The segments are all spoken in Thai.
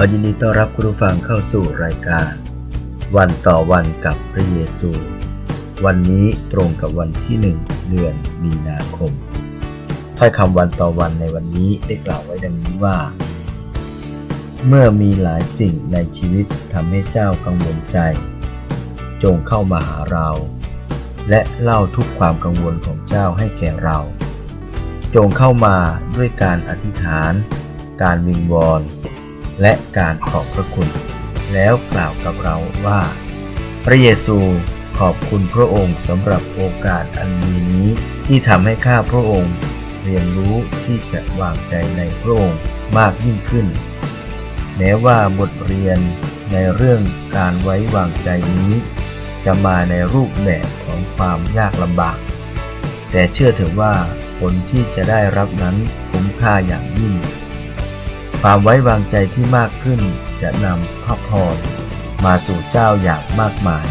ขอยินดีต้อนรับคุณผู้ฟังเข้าสู่รายการ วันต่อวันกับพระเยซู วันนี้ตรงกับวันที่หนึ่งเดือนมีนาคมถ้อยคำวันต่อวันในวันนี้ได้กล่าวไว้ดังนี้ว่า เมื่อมีหลายสิ่งในชีวิตทำให้เจ้ากังวลใจ จงเข้ามาหาเรา และเล่าทุกความกังวลของเจ้าให้แก่เรา จงเข้ามาด้วยการอธิษฐาน การวิงวอน และการขอบพระคุณ แล้วกล่าวกับเราว่า พระเยซูขอบคุณพระองค์สำหรับโอกาสอันดีนี้ที่ทำให้ข้าพระองค์ เรียนรู้ที่จะวางใจในพระองค์มากยิ่งขึ้น แม้ว่าบทเรียนในเรื่องการไว้วางใจนี้ จะมาในรูปแบบของความยากลำบาก แต่เชื่อเถอะว่าผลที่จะได้รับนั้นคุ้มค่าอย่างยิ่ง ความไว้วางใจที่มากขึ้นจะนำพระพรมาสู่เจ้าอย่างมากมาย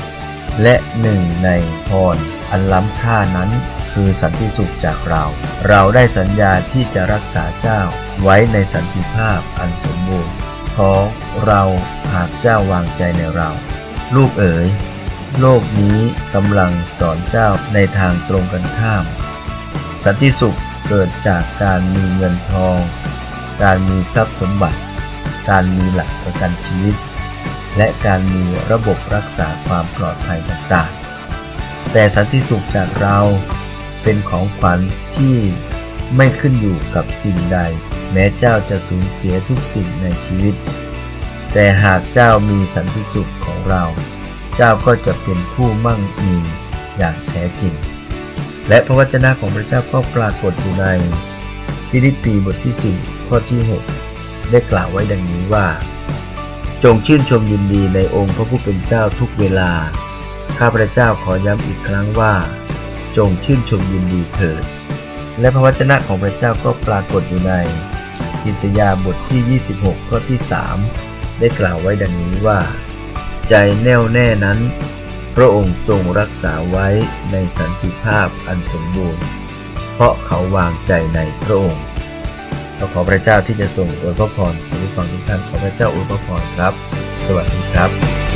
และหนึ่งในพรอันล้ำค่านั้นคือสันติสุขจากเรา เราได้สัญญาที่จะรักษาเจ้าไว้ในสันติภาพอันสมบูรณ์ของเราหากเจ้าวางใจในเรา ลูกเอ๋ย โลกนี้กำลังสอนเจ้าในทางตรงกันข้าม สันติสุขเกิดจากการมีเงินทอง การมีทรัพย์สมบัติ การมีหลักประกันชีวิต และการมีระบบรักษาความปลอดภัยต่างๆ แต่สันติสุขจากเราเป็นของขวัญที่ไม่ขึ้นอยู่กับสิ่งใด แม้เจ้าจะสูญเสียทุกสิ่งในชีวิต แต่หากเจ้ามีสันติสุขของเรา เจ้าก็จะเป็นผู้มั่งมีอย่างแท้จริง และพระวจนะของพระเจ้าก็ปรากฏอยู่ในฟิลิปปีบทที่4 ข้อที่ 6 ได้กล่าวไว้ดังนี้ว่า จงชื่นชมยินดีในองค์พระผู้เป็นเจ้าทุกเวลา ข้าพระเจ้าขอย้ำอีกครั้งว่า จงชื่นชมยินดีเถิด และพระวจนะของพระเจ้าก็ปรากฏอยู่ในอิสยาบทที่ 26 ข้อที่ 3 ได้กล่าวไว้ดังนี้ว่า ใจแน่วแน่นั้น พระองค์ทรงรักษาไว้ในสันติภาพอันสมบูรณ์ เพราะเขาวางใจในพระองค์ เราขอพระเจ้าที่จะส่งอวยพรพรผู้ฟังทุกท่านขอพระเจ้าอวยพรพรครับ สวัสดีครับ